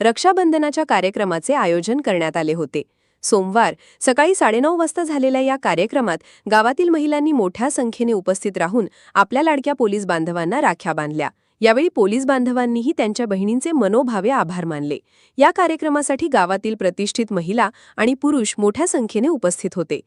रक्षाबंधनाच्या कार्यक्रमाचे आयोजन करण्यात आले होते. सोमवार सकाळी साडेनऊ वाजता झालेल्या या कार्यक्रमात गावातील महिलांनी मोठ्या संख्येने उपस्थित राहून आपल्या लाडक्या पोलीस बांधवांना राख्या बांधल्या. यावेळी पोलीस बांधवांनीही त्यांच्या बहिणींचे मनोभावे आभार मानले. या कार्यक्रमासाठी गावातील प्रतिष्ठित महिला आणि पुरुष मोठ्या संख्येने उपस्थित होते.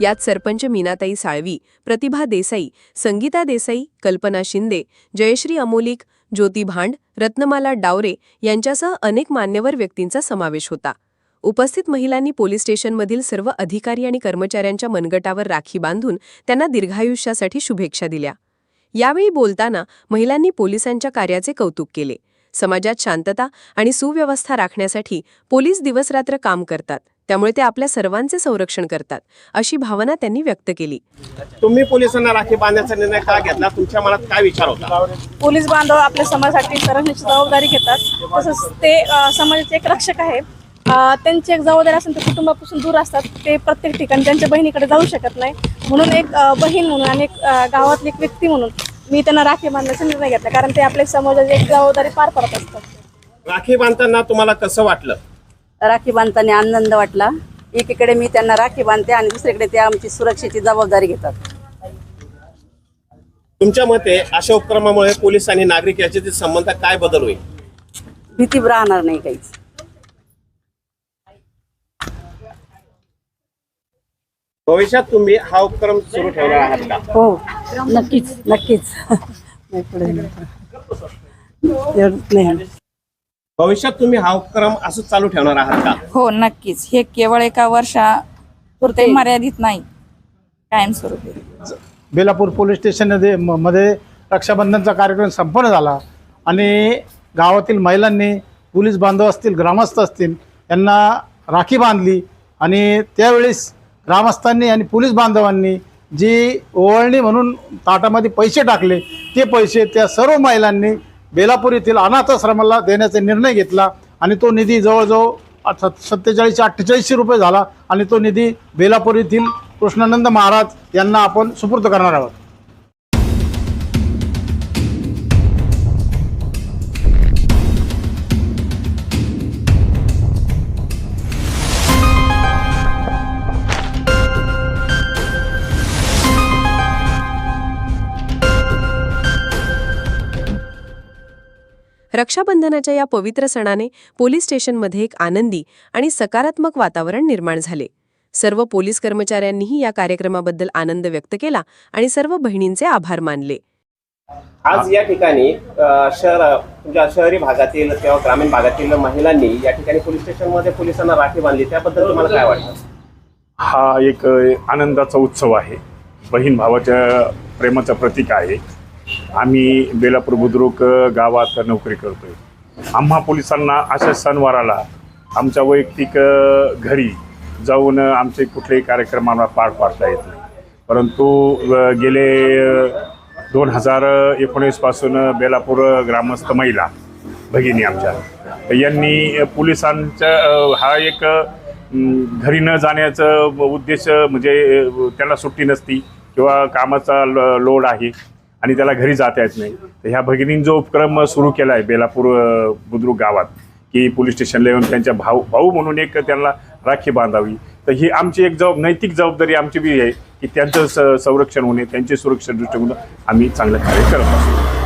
यात सरपंच मीनाताई साळवी प्रतिभा देसाई संगीता देसाई कल्पना शिंदे जयश्री अमोलिक ज्योती भांड रत्नमाला डावरे यांच्यासह अनेक मान्यवर व्यक्तींचा समावेश होता. उपस्थित महिलांनी पोलीस स्टेशनमधील सर्व अधिकारी आणि कर्मचाऱ्यांच्या मनगटावर राखी बांधून त्यांना दीर्घायुष्यासाठी शुभेच्छा दिल्या. यावेळी बोलताना महिलांनी पोलिसांच्या कार्याचे कौतुक केले. समाजात शांतता आणि सुव्यवस्था राखण्यासाठी पोलीस दिवसरात्र काम करतात. त्यामुळे ते आपल्या सर्वांचे संरक्षण करतात अशी भावना त्यांनी व्यक्त केली. तुम्ही पोलिसांना राखी बांधण्याचा निर्णय का घेतला? तुमच्या मनात काय विचार होता? पोलीस बांधव आपल्या समाजासाठी संरक्षणाची जबाबदारी घेतात. तसंच ते समाजाचे एक रक्षक आहे. त्यांची एक जबाबदारी असेल ते कुटुंबापासून दूर असतात. ते प्रत्येक ठिकाणी त्यांच्या बहिणीकडे जाऊ शकत नाही. म्हणून एक बहीण म्हणून आणि एक गावातली एक व्यक्ती म्हणून मी त्यांना राखी बांधण्याचा निर्णय घेतला. कारण ते आपल्या समाजाची एक जबाबदारी पार पाडत असतात. राखी बांधताना तुम्हाला कसं वाटलं? राखी बांधताना आनंद वाटला. एकीकडे मी त्यांना राखी बांधते आणि दुसरीकडे ते आमची सुरक्षेची जबाबदारी घेतात. तुमच्या मते अशा उपक्रमामुळे पोलीस आणि नागरिक याच्यातील संबंधात काय बदल होईल? भीती राहणार नाही काहीच. भविष्यात तुम्ही हा उपक्रम सुरू ठेवणार आहात का? हो नक्कीच नक्कीच. नाही पुढे नाही. भविष्यात तुम्ही हा उपक्रम असंच चालू ठेवणार आहात का? हो नक्कीच. हे केवळ एका वर्षापुरते मर्यादित नाही. कायमस्वरूपी. बेलापूर पोलीस स्टेशनमध्ये म- मध्ये रक्षाबंधनचा कार्यक्रम संपन्न झाला आणि गावातील महिलांनी पोलीस बांधव असतील ग्रामस्थ असतील यांना राखी बांधली आणि त्यावेळेस ग्रामस्थांनी आणि पोलीस बांधवांनी जी ओवळणी म्हणून ताटामध्ये पैसे टाकले ते पैसे त्या सर्व महिलांनी बेलापूर येथील अनाथ आश्रमाला देण्याचा निर्णय घेतला आणि तो निधी जवळजवळ अठ सत्तेचाळीसशे अठ्ठेचाळीसशे रुपये झाला आणि तो निधी बेलापूर येथील कृष्णानंद महाराज यांना आपण सुपूर्द करणार आहोत. रक्षाबंधनाच्या या पवित्र सणाने पोलीस स्टेशनमध्ये एक आनंदी आणि सकारात्मक वातावरण निर्माण झाले. सर्व पोलीस कर्मचाऱ्यांनीही या कार्यक्रमाबद्दल आनंद व्यक्त केला आणि सर्व बहिणींचे आभार मानले. आज या ठिकाणी शहर तुमच्या शहरी भागातील किंवा ग्रामीण भागातील महिलांनी या ठिकाणी पोलीस स्टेशनमध्ये पोलिसांना राखी बांधली. त्याबद्दल तुम्हाला काय वाटतं? हा एक आनंदाचा उत्सव आहे. बहीण भावाच्या प्रेमाचं प्रतीक आहे. आम्ही बेलापूर बुद्रुक गावात नोकरी करतो आहे आम्हा पोलिसांना अशा सणवाराला आमच्या वैयक्तिक घरी जाऊन आमचे कुठलेही कार्यक्रम आम्हाला पार पाडता येत नाही. परंतु गेले दोन हजार एकोणीसपासून बेलापूर ग्रामस्थ महिला भगिनी आमच्या. यांनी पोलिसांच्या हा एक घरी न जाण्याचं उद्देश म्हणजे त्याला सुट्टी नसती किंवा कामाचा ल- लोड आहे. आणि त्याला घरी जाता येत नाही. तर ह्या भगिनींनी जो उपक्रम सुरू केला आहे बेलापूर बुद्रुक गावात की पोलीस स्टेशनला येऊन त्यांच्या भाऊ भाऊ म्हणून एक त्यांना राखी बांधावी. तर ही आमची एक जबाब नैतिक जबाबदारी आमची बी आहे की त्यांचं स संरक्षण होणे त्यांचे सुरक्षा दृष्टिकोन आम्ही चांगलं कार्य करत असतो